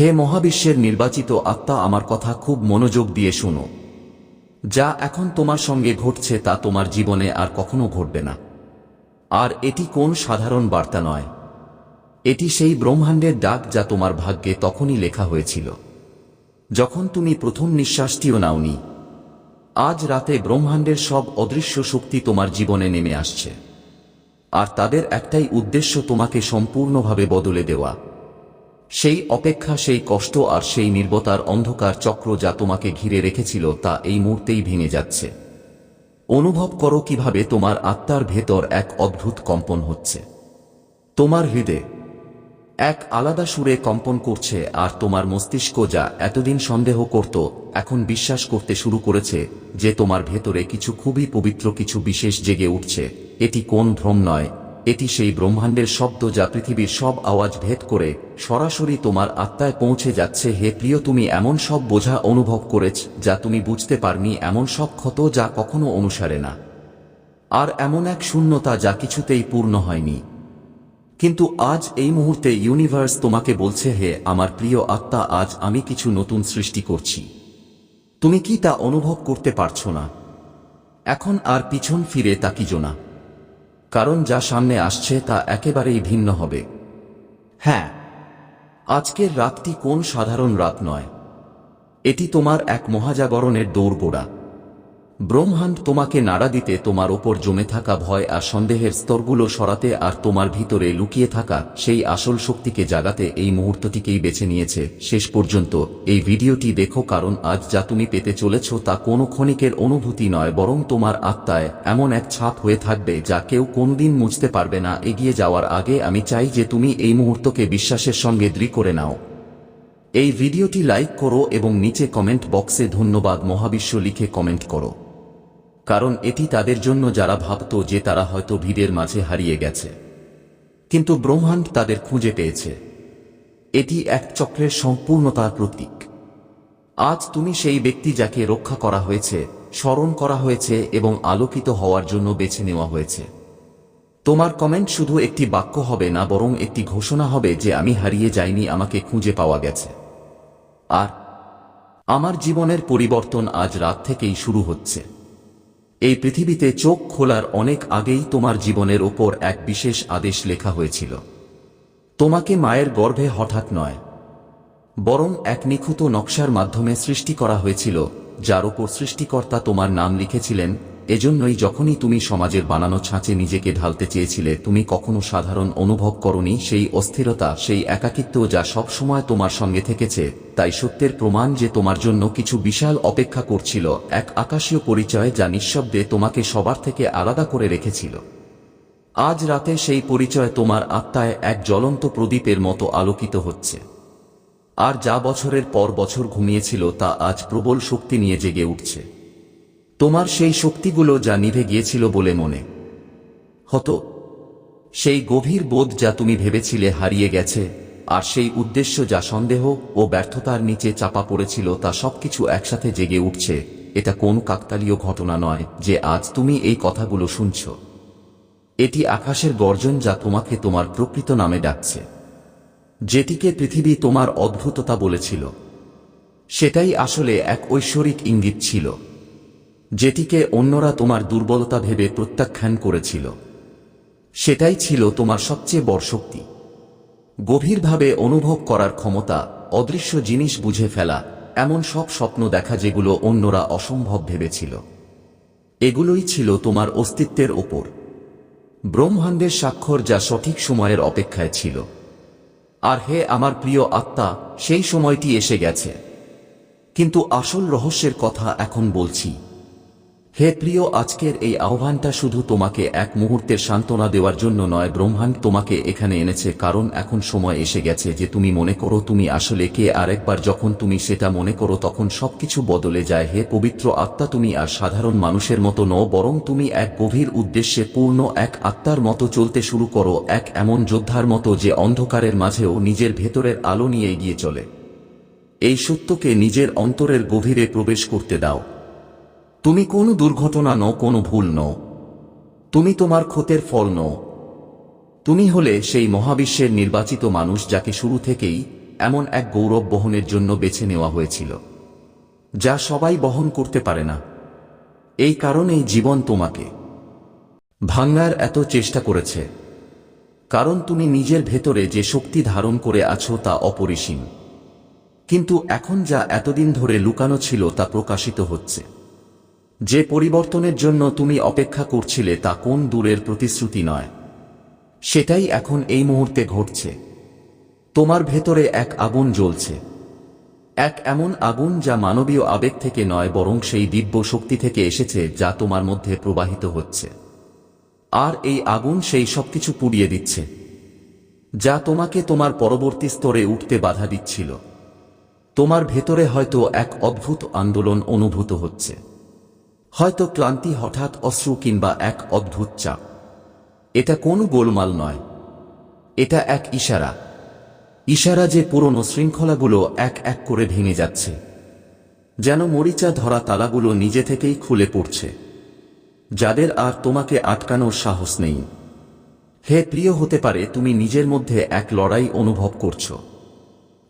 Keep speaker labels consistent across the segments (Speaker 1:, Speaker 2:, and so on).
Speaker 1: হে মহাবিশ্বের নির্বাচিত আত্মা, আমার কথা খুব মনোযোগ দিয়ে শোনো। যা এখন তোমার সঙ্গে ঘটছে, তা তোমার জীবনে আর কখনো ঘটবে না। আর এটি কোন সাধারণ বার্তা নয়। এটি সেই ব্রহ্মাণ্ডের ডাক যা তোমার ভাগ্যে তখনই লেখা হয়েছিল। যখন তুমি প্রথম নিঃশ্বাসটিও নাওনি, আজ রাতে ব্রহ্মাণ্ডের সব অদৃশ্য শক্তি তোমার জীবনে নেমে আসছে। আর তাদের একটাই উদ্দেশ্য তোমাকে সম্পূর্ণভাবে বদলে দেওয়া। সেই অপেক্ষা, সেই কষ্ট আর সেই নির্বতার অন্ধকার চক্র যা তোমাকে ঘিরে রেখেছিল তা এই মুহূর্তেই ভেঙে যাচ্ছে। অনুভব করো কীভাবে তোমার আত্মার ভেতর এক অদ্ভুত কম্পন হচ্ছে। তোমার হৃদয়ে এক আলাদা সুরে কম্পন করছে আর তোমার মস্তিষ্ক যা এতদিন সন্দেহ করত, এখন বিশ্বাস করতে শুরু করেছে যে তোমার ভেতরে কিছু খুবই পবিত্র, কিছু বিশেষ জেগে উঠছে। এটি কোন ভ্রম নয়, এটি সেই ব্রহ্মাণ্ডের শব্দ যা পৃথিবীর সব আওয়াজ ভেদ করে সরাসরি তোমার আত্মায় পৌঁছে যাচ্ছে। হে প্রিয়, তুমি এমন সব বোঝা অনুভব করেছ, যা তুমি বুঝতে পারনি, এমন সব ক্ষত যা কখনো অনুসারে না। আর এমন এক শূন্যতা যা কিছুতেই পূর্ণ হয়নি। কিন্তু আজ এই মুহূর্তে ইউনিভার্স তোমাকে বলছে, হে আমার প্রিয় আত্মা, আজ আমি কিছু নতুন সৃষ্টি করছি। তুমি কি তা অনুভব করতে পারছ না? এখন আর পিছন ফিরে তাকিজো না। কারণ যা সামনে আসছে তা একেবারেই ভিন্ন হবে। হ্যাঁ আজকের রাতটি কোন সাধারণ রাত নয়? এটি তোমার এক মহাজাগরণের দৌড়গোড়া ব্রহ্মাণ্ড তোমাকে নাড়া দিতে তোমার ওপর জমে থাকা ভয় আর সন্দেহের স্তরগুলো সরাতে আর তোমার ভিতরে লুকিয়ে থাকা সেই আসল শক্তিকে জাগাতে এই মুহূর্তটিকেই বেছে নিয়েছে। শেষ পর্যন্ত এই ভিডিওটি দেখো কারণ আজ যা তুমি পেতে চলেছ তা কোনো ক্ষণিকের অনুভূতি নয়, বরং তোমার আত্মায় এমন এক ছাপ হয়ে থাকবে যা কেউ কোনদিন মুছতে পারবে না। এগিয়ে যাওয়ার আগে আমি চাই যে তুমি এই মুহূর্তকে বিশ্বাসের সঙ্গে দৃঢ় করে নাও। এই ভিডিওটি লাইক করো এবং নিচে কমেন্ট বক্সে ধন্যবাদ। মহাবিশ্ব লিখে কমেন্ট করো। কারণ এটি তাদের জন্য যারা ভাবত যে তারা হয়তো ভিড়ের মাঝে হারিয়ে গেছে। কিন্তু ব্রহ্মাণ্ড তাদের খুঁজে পেয়েছে। এটি এক চক্রের সম্পূর্ণতার প্রতীক। আজ তুমি সেই ব্যক্তি যাকে রক্ষা করা হয়েছে, স্মরণ করা হয়েছে এবং আলোকিত হওয়ার জন্য বেছে নেওয়া হয়েছে। তোমার কমেন্ট শুধু একটি বাক্য হবে না বরং একটি ঘোষণা হবে যে আমি হারিয়ে যাইনি, আমাকে খুঁজে পাওয়া গেছে। আর আমার জীবনের পরিবর্তন আজ রাত থেকেই শুরু হচ্ছে। এই পৃথিবীতে চোখ খোলার অনেক আগেই তোমার জীবনের ওপর এক বিশেষ আদেশ লেখা হয়েছিল। তোমাকে মায়ের গর্ভে হঠাৎ নয়, বরং এক নিখুঁত নকশার মাধ্যমে সৃষ্টি করা হয়েছিল, যার ওপর সৃষ্টিকর্তা তোমার নাম লিখেছিলেন এজন্যই যখনই তুমি সমাজের বানানো ছাঁচে নিজেকে ঢালতে চেয়েছিলে, তুমি কখনো সাধারণ অনুভব করনি সেই অস্থিরতা, সেই একাকিত্ব যা সব সময় তোমার সঙ্গে থেকেছে। তাই সত্যের প্রমাণ যে তোমার জন্য কিছু বিশাল অপেক্ষা করছিল, এক আকাশীয় পরিচয় যা নিঃশব্দে তোমাকে সবার থেকে আলাদা করে রেখেছিল। আজ রাতে সেই পরিচয় তোমার আত্মায় এক জ্বলন্ত প্রদীপের মতো আলোকিত হচ্ছে। আর যা বছরের পর বছর ঘুমিয়েছিল তা আজ প্রবল শক্তি নিয়ে জেগে উঠছে। তোমার সেই শক্তিগুলো যা নিভে গিয়েছিল বলে মনে। হতো, সেই গভীর বোধ যা তুমি ভেবেছিলে হারিয়ে গেছে, আর সেই উদ্দেশ্য যা সন্দেহ ও ব্যর্থতার নিচে চাপা পড়েছিল তা সবকিছু একসাথে জেগে উঠছে, এটা কোন কাকতালীয় ঘটনা নয় যে আজ তুমি এই কথাগুলো শুনছ। এটি আকাশের গর্জন যা তোমাকে তোমার প্রকৃত নামে ডাকছে। যেটিকে পৃথিবী তোমার অদ্ভুততা বলেছিল। সেটাই আসলে এক ঐশ্বরিক ইঙ্গিত ছিল। যেটিকে অন্যরা তোমার দুর্বলতা ভেবে প্রত্যাখ্যান করেছিল। সেটাই ছিল তোমার সবচেয়ে বড় শক্তি। গভীরভাবে অনুভব করার ক্ষমতা, অদৃশ্য জিনিস বুঝে ফেলা, এমন সব স্বপ্ন দেখা যেগুলো অন্যরা অসম্ভব ভেবেছিল। এগুলোই ছিল তোমার অস্তিত্বের ওপর। ব্রহ্মাণ্ডের স্বাক্ষর যা সঠিক সময়ের অপেক্ষায় ছিল। আর হে আমার প্রিয় আত্মা, সেই সময়টি এসে গেছে। কিন্তু আসল রহস্যের কথা এখন বলছি। হে প্রিয়, আজকের এই আহ্বানটা শুধু তোমাকে এক মুহূর্তের সান্ত্বনা দেওয়ার জন্য নয়, ব্রহ্মাণ্ড তোমাকে এখানে এনেছে, কারণ এখন সময় এসে গেছে যে তুমি মনে করো তুমি আসলে কে আরেকবার যখন তুমি সেটা মনে করো তখন সবকিছু বদলে যায়। হে পবিত্র আত্মা, তুমি আর সাধারণ মানুষের মতো নও, বরং তুমি এক গভীর উদ্দেশ্যে পূর্ণ এক আত্মার মতো চলতে শুরু করো, এক এমন যোদ্ধার মতো যে অন্ধকারের মাঝেও নিজের ভেতরের আলো নিয়ে এগিয়ে চলে। এই সত্যকে নিজের অন্তরের গভীরে প্রবেশ করতে দাও। তুমি কোনো দুর্ঘটনা নও, কোনো ভুল নও। তুমি তোমার ক্ষতের ফল নও। তুমি হলে সেই মহাবিশ্বের নির্বাচিত মানুষ যাকে শুরু থেকেই এমন এক গৌরব বহনের জন্য বেছে নেওয়া হয়েছিল, যা সবাই বহন করতে পারে না। এই কারণেই জীবন তোমাকে ভাঙার এত চেষ্টা করেছে, কারণ তুমি নিজের ভেতরে যে শক্তি ধারণ করে আছো তা অপরিসীম। কিন্তু এখন যা এতদিন ধরে লুকানো ছিল তা প্রকাশিত হচ্ছে। যে পরিবর্তনের জন্য তুমি অপেক্ষা করছিলে তা কোন দূরের প্রতিশ্রুতি নয়। সেটাই এখন এই মুহূর্তে ঘটছে। তোমার ভেতরে এক আগুন জ্বলছে। এক এমন আগুন যা মানবীয় আবেগ থেকে নয়, বরং সেই দিব্য শক্তি থেকে এসেছে যা তোমার মধ্যে প্রবাহিত হচ্ছে। আর এই আগুন সেই সবকিছু পুড়িয়ে দিচ্ছে, যা তোমাকে তোমার পরবর্তী স্তরে উঠতে বাধা দিচ্ছিল। তোমার ভেতরে হয়তো এক অদ্ভুত আন্দোলন অনুভূত হচ্ছে। হয়তো ক্লান্তি হঠাৎ অশ্রু কিংবা এক অদ্ভুত চাপ। এটা কোনো গোলমাল নয়। এটা এক ইশারা। ইশারা যে পুরনো শৃঙ্খলাগুলো এক এক করে ভেঙে যাচ্ছে। যেন মরিচা ধরা তালাগুলো নিজে থেকেই খুলে পড়ছে। যাদের আর তোমাকে আটকানোর সাহস নেই। হে প্রিয় হতে পারে তুমি নিজের মধ্যে এক লড়াই অনুভব করছ।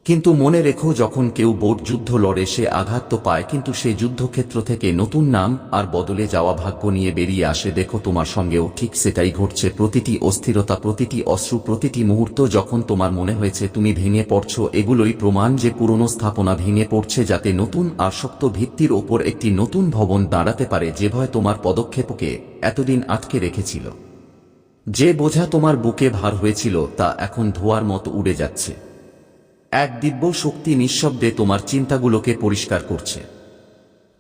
Speaker 1: কিন্তু মনে রেখো, যখন কেউ বোট যুদ্ধ লড়ে, সে আঘাত তো পায়, কিন্তু সেই যুদ্ধক্ষেত্র থেকে নতুন নাম আর বদলে যাওয়া ভাগ্য নিয়ে বেরিয়ে আসে। দেখো, তোমার সঙ্গেও ঠিক সেটাই ঘটছে। প্রতিটি অস্থিরতা, প্রতিটি অশ্রু, প্রতিটি মুহূর্ত, যখন তোমার মনে হয়েছে তুমি ভেঙে পড়ছো, এগুলোই প্রমাণ যে পুরনো স্থাপনা ভেঙে পড়ছে যাতে নতুন আর শক্ত ভিত্তির ওপর একটি নতুন ভবন দাঁড়াতে পারে, যে ভয় তোমার পদক্ষেপকে এতদিন আটকে রেখেছিল। যে বোঝা তোমার বুকে ভার হয়েছিল, তা এখন ধোয়ার মতো উড়ে যাচ্ছে। এক দিব্য শক্তি নিঃশব্দে তোমার চিন্তাগুলোকে পরিষ্কার করছে।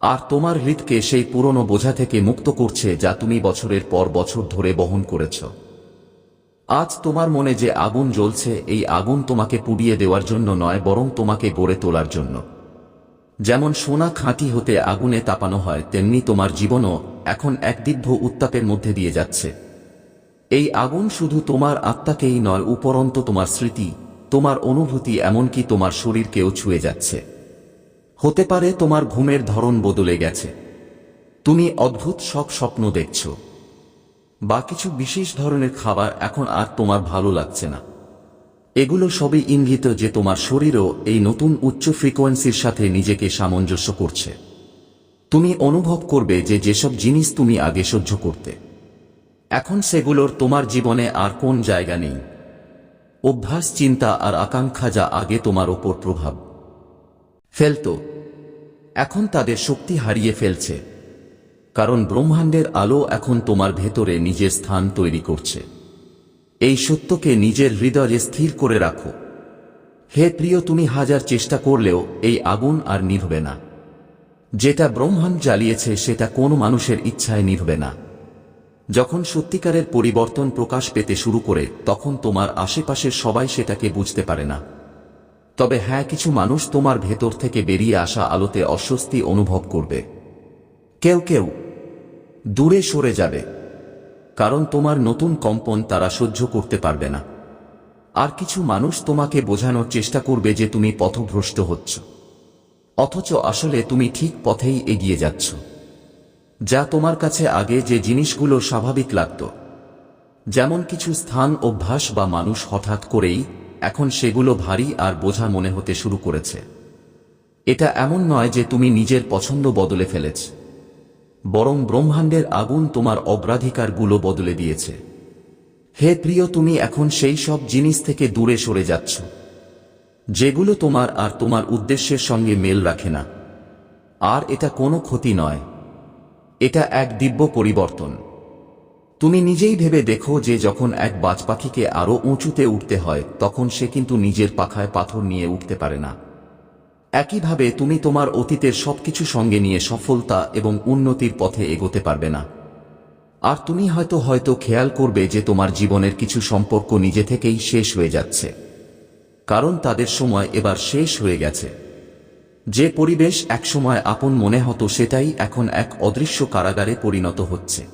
Speaker 1: আর তোমার হৃদকে সেই পুরনো বোঝা থেকে মুক্ত করছে যা তুমি বছরের পর বছর ধরে বহন করেছ। আজ তোমার মনে যে আগুন জ্বলছে, এই আগুন তোমাকে পুড়িয়ে দেওয়ার জন্য নয়, বরং তোমাকে গড়ে তোলার জন্য। যেমন সোনা খাঁটি হতে আগুনে তাপানো হয়, তেমনি তোমার জীবনও এখন এক দিব্য উত্তাপের মধ্যে দিয়ে যাচ্ছে। এই আগুন শুধু তোমার আত্মাকেই নয়, উপরন্ত তোমার স্মৃতি তোমার অনুভূতি এমনকি তোমার শরীরকেও ছুঁয়ে যাচ্ছে। হতে পারে তোমার ঘুমের ধরন বদলে গেছে। তুমি অদ্ভুত সব স্বপ্ন দেখছ। বা কিছু বিশেষ ধরনের খাবার এখন আর তোমার ভালো লাগছে না। এগুলো সবই ইঙ্গিত যে তোমার শরীরও এই নতুন উচ্চ ফ্রিকোয়েন্সির সাথে নিজেকে সামঞ্জস্য করছে। তুমি অনুভব করবে যে যেসব জিনিস তুমি আগে সহ্য করতে। এখন সেগুলোর তোমার জীবনে আর কোন জায়গা নেই। অভ্যাস, চিন্তা আর আকাঙ্ক্ষা যা আগে তোমার ওপর প্রভাব। ফেলত। এখন তাদের শক্তি হারিয়ে ফেলছে। কারণ ব্রহ্মাণ্ডের আলো এখন তোমার ভেতরে নিজের স্থান তৈরি করছে। এই সত্যকে নিজের হৃদয়ে স্থির করে রাখো। হে প্রিয়, তুমি হাজার চেষ্টা করলেও এই আগুন আর নিভবে না। যেটা ব্রহ্মাণ্ড জ্বালিয়েছে, সেটা কোন মানুষের ইচ্ছায় নিভবে না। যখন সত্যিকারের পরিবর্তন প্রকাশ পেতে শুরু করে, তখন তোমার আশেপাশের সবাই সেটাকে বুঝতে পারে না। তবে হ্যাঁ কিছু মানুষ তোমার ভেতর থেকে বেরিয়ে আসা আলোতে অস্বস্তি অনুভব করবে। কেউ কেউ দূরে সরে যাবে, কারণ তোমার নতুন কম্পন তারা সহ্য করতে পারবে না। আর কিছু মানুষ তোমাকে বোঝানোর চেষ্টা করবে যে তুমি পথভ্রষ্ট হচ্ছ, অথচ আসলে তুমি ঠিক পথেই এগিয়ে যাচ্ছ। যা তোমার কাছে আগে যে জিনিসগুলো স্বাভাবিক লাগত। যেমন কিছু স্থান, অভ্যাস বা মানুষ হঠাৎ করেই এখন সেগুলো ভারী আর বোঝা মনে হতে শুরু করেছে। এটা এমন নয় যে তুমি নিজের পছন্দ বদলে ফেলেছ। বরং ব্রহ্মাণ্ডের আগুন তোমার অগ্রাধিকারগুলো বদলে দিয়েছে। হে প্রিয়, তুমি এখন সেই সব জিনিস থেকে দূরে সরে যাচ্ছ। যেগুলো তোমার আর তোমার উদ্দেশ্যের সঙ্গে মেল রাখে না। আর এটা কোনো ক্ষতি নয়। এটা এক দিব্য পরিবর্তন। তুমি নিজেই ভেবে দেখো যে যখন এক বাজ পাখিকে আরও উঁচুতে উঠতে হয়, তখন সে কিন্তু নিজের পাখায় পাথর নিয়ে উঠতে পারে না। একইভাবে তুমি তোমার অতীতের সবকিছু সঙ্গে নিয়ে সফলতা এবং উন্নতির পথে এগোতে পারবে না। আর তুমি হয়তো হয়তো খেয়াল করবে যে তোমার জীবনের কিছু সম্পর্ক নিজে থেকেই শেষ হয়ে যাচ্ছে। কারণ তাদের সময় এবার শেষ হয়ে গেছে। যে পরিবেশ একসময় আপন মনে হতো সেটাই এখন এক অদৃশ্য কারাগারে পরিণত হচ্ছে।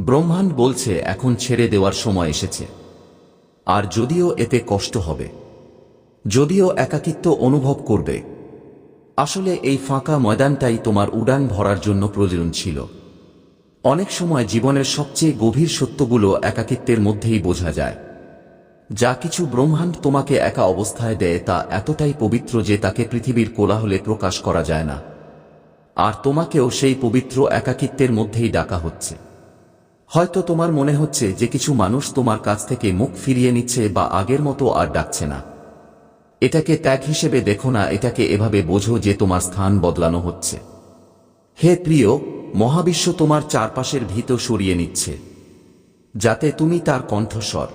Speaker 1: ব্রহ্মাণ্ড বলছে, এখন ছেড়ে দেওয়ার সময় এসেছে। আর যদিও এতে কষ্ট হবে, যদিও একাকিত্ব অনুভব করবে, আসলে এই ফাঁকা ময়দানটাই তোমার উড়ান ভরার জন্য প্রয়োজন ছিল। অনেক সময় জীবনের সবচেয়ে গভীর সত্যগুলো একাকিত্বের মধ্যেই বোঝা যায়। যা কিছু ব্রহ্মাণ্ড তোমাকে একা অবস্থায় দেয় তা এতটাই পবিত্র যে তাকে পৃথিবীর কোলাহলে প্রকাশ করা যায় না। আর তোমাকেও সেই পবিত্র একাকিত্বের মধ্যেই ডাকা হচ্ছে। হয়তো তোমার মনে হচ্ছে যে কিছু মানুষ তোমার কাছ থেকে মুখ ফিরিয়ে নিচ্ছে বা আগের মতো আর ডাকছে না। এটাকে ত্যাগ হিসেবে দেখো না, এটাকে এভাবে বোঝো যে তোমার স্থান বদলানো হচ্ছে। হে প্রিয়, মহাবিশ্ব তোমার চারপাশের ভীত সরিয়ে নিচ্ছে, যাতে তুমি তার কণ্ঠস্বর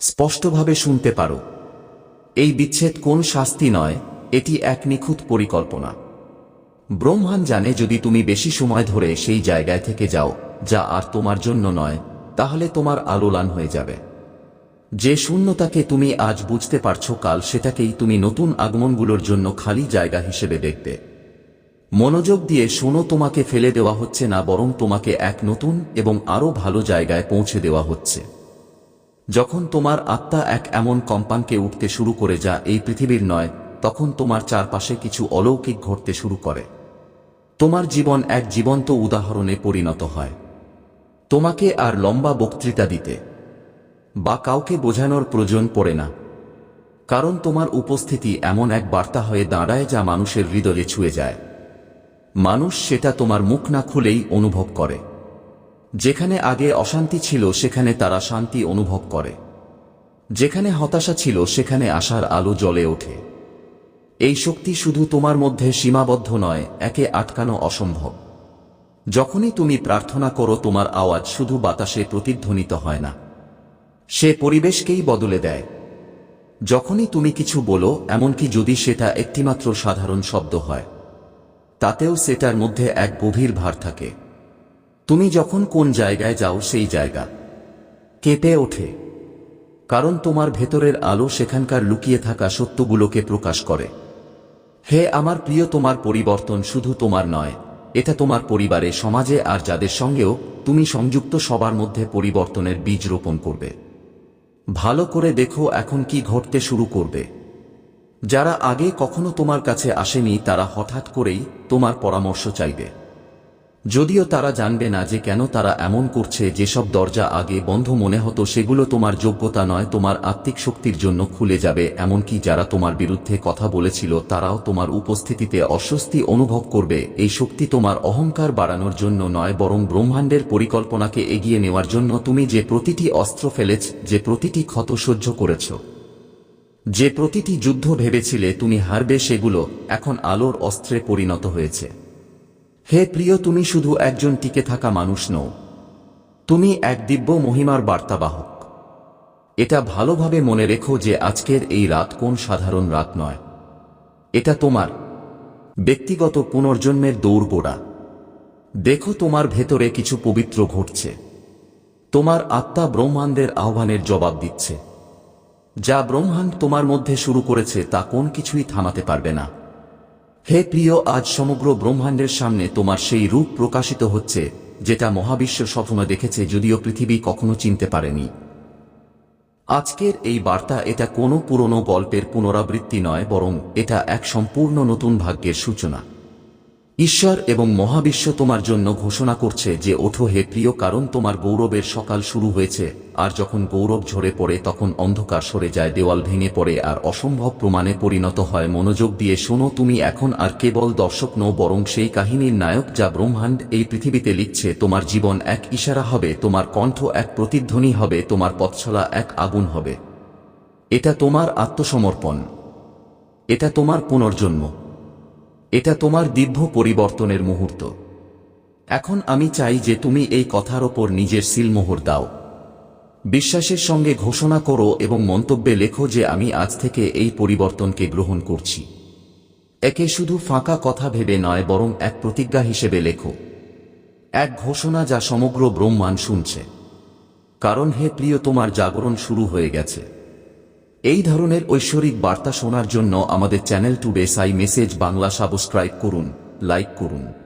Speaker 1: স্পষ্টভাবে শুনতে পারো। এই বিচ্ছেদ কোন শাস্তি নয়, এটি এক নিখুঁত পরিকল্পনা। ব্রহ্মাণ জানে যদি তুমি বেশি সময় ধরে সেই জায়গায় থেকে যাও, যা আর তোমার জন্য নয়, তাহলে তোমার আলোলান হয়ে যাবে। যে শূন্যতাকে তুমি আজ বুঝতে পারছ কাল সেটাকেই তুমি নতুন আগমনগুলোর জন্য খালি জায়গা হিসেবে দেখবে। মনোযোগ দিয়ে শোনো তোমাকে ফেলে দেওয়া হচ্ছে না বরং তোমাকে এক নতুন এবং আরও ভালো জায়গায় পৌঁছে দেওয়া হচ্ছে। যখন তোমার আত্মা এক এমন কম্পাঙ্কে উঠতে শুরু করে যা এই পৃথিবীর নয়, তখন তোমার চারপাশে কিছু অলৌকিক ঘটতে শুরু করে। তোমার জীবন এক জীবন্ত উদাহরণে পরিণত হয়। তোমাকে আর লম্বা বক্তৃতা দিতে বা কাউকে বোঝানোর প্রয়োজন পড়ে না। কারণ তোমার উপস্থিতি এমন এক বার্তা হয়ে দাঁড়ায় যা মানুষের হৃদয়ে ছুঁয়ে যায়। মানুষ সেটা তোমার মুখ না খুলেই অনুভব করে। যেখানে আগে অশান্তি ছিল, সেখানে তারা শান্তি অনুভব করে। যেখানে হতাশা ছিল, সেখানে আশার আলো জ্বলে ওঠে। এই শক্তি শুধু তোমার মধ্যে সীমাবদ্ধ নয়, একে আটকানো অসম্ভব। যখনই তুমি প্রার্থনা করো, তোমার আওয়াজ শুধু বাতাসে প্রতিধ্বনিত হয় না। সে পরিবেশকেই বদলে দেয়। যখনই তুমি কিছু বলো, এমনকি যদি সেটা একটিমাত্র সাধারণ শব্দ হয়, তাতেও সেটার মধ্যে এক গভীর ভার থাকে। তুমি যখন কোন জায়গায় যাও সেই জায়গা। কেঁপে ওঠে। কারণ তোমার ভেতরের আলো সেখানকার লুকিয়ে থাকা সত্যগুলোকে প্রকাশ করে। হে আমার প্রিয়, তোমার পরিবর্তন শুধু তোমার নয়, এটা তোমার পরিবারে, সমাজে আর যাদের সঙ্গেও তুমি সংযুক্ত সবার মধ্যে পরিবর্তনের বীজ রোপণ করবে। ভালো করে দেখো এখন কি ঘটতে শুরু করবে। যারা আগে কখনো তোমার কাছে আসেনি, তারা হঠাৎ করেই তোমার পরামর্শ চাইবে। যদিও তারা জানবে না যে কেন তারা এমন করছে, যেসব দরজা আগে বন্ধ মনে হতো সেগুলো তোমার যোগ্যতা নয়, তোমার আত্মিক শক্তির জন্য খুলে যাবে, এমনকি যারা তোমার বিরুদ্ধে কথা বলেছিল তারাও তোমার উপস্থিতিতে অস্বস্তি অনুভব করবে। এই শক্তি তোমার অহংকার বাড়ানোর জন্য নয়, বরং ব্রহ্মাণ্ডের পরিকল্পনাকে এগিয়ে নেওয়ার জন্য তুমি যে প্রতিটি অস্ত্র ফেলেছ, যে প্রতিটি ক্ষত সহ্য করেছ, যে প্রতিটি যুদ্ধ ভেবেছিলে তুমি হারবে সেগুলো এখন আলোর অস্ত্রে পরিণত হয়েছে। হে প্রিয়, তুমি শুধু একজন টিকে থাকা মানুষ নও। তুমি এক দিব্য মহিমার বার্তাবাহক। এটা ভালোভাবে মনে রেখো যে আজকের এই রাত কোন সাধারণ রাত নয়। এটা তোমার ব্যক্তিগত পুনর্জন্মের দৌড় গোড়া দেখো তোমার ভেতরে কিছু পবিত্র ঘটছে। তোমার আত্মা ব্রহ্মাণ্ডের আহ্বানের জবাব দিচ্ছে। যা ব্রহ্মাণ্ড তোমার মধ্যে শুরু করেছে তা কোন কিছুই থামাতে পারবে না। হে প্রিয়, আজ সমগ্র ব্রহ্মাণ্ডের সামনে তোমার সেই রূপ প্রকাশিত হচ্ছে, যেটা মহাবিশ্ব স্বপ্ন দেখেছে যদিও পৃথিবী কখনো চিনতে পারেনি। আজকের এই বার্তা এটা কোনো পুরনো গল্পের পুনরাবৃত্তি নয়, বরং এটা এক সম্পূর্ণ নতুন ভাগ্যের সূচনা। ঈশ্বর এবং মহাবিশ্ব তোমার জন্য ঘোষণা করছে যে ওঠো হে প্রিয়, কারণ তোমার গৌরবের সকাল শুরু হয়েছে। আর যখন গৌরব ঝরে পড়ে, তখন অন্ধকার সরে যায়, দেওয়াল ভেঙে পড়ে, আর অসম্ভব প্রমাণে পরিণত হয়। মনোযোগ দিয়ে শোনো, তুমি এখন আর কেবল দর্শক নও, বরং সেই কাহিনীর নায়ক যা ব্রহ্মাণ্ড এই পৃথিবীতে লিখছে, তোমার জীবন এক ইশারা হবে, তোমার কণ্ঠ এক প্রতিধ্বনি হবে, তোমার পথছলা এক আগুন হবে। এটা তোমার আত্মসমর্পণ। এটা তোমার পুনর্জন্ম। এটা তোমার দিব্য পরিবর্তনের মুহূর্ত। এখন আমি চাই যে তুমি এই কথার ওপর নিজের সিলমোহর দাও। বিশ্বাসের সঙ্গে ঘোষণা করো এবং মন্তব্যে লেখো যে আমি আজ থেকে এই পরিবর্তনকে গ্রহণ করছি। একে শুধু ফাঁকা কথা ভেবে নয়, বরং এক প্রতিজ্ঞা হিসেবে লেখো। এক ঘোষণা যা সমগ্র ব্রহ্মাণ্ড শুনছে। কারণ হে প্রিয়, তোমার জাগরণ শুরু হয়ে গেছে। এই ধরনের ঐশ্বরিক বার্তা শোনার জন্য আমাদের channel today Sai message Bangla subscribe করুন, লাইক করুন।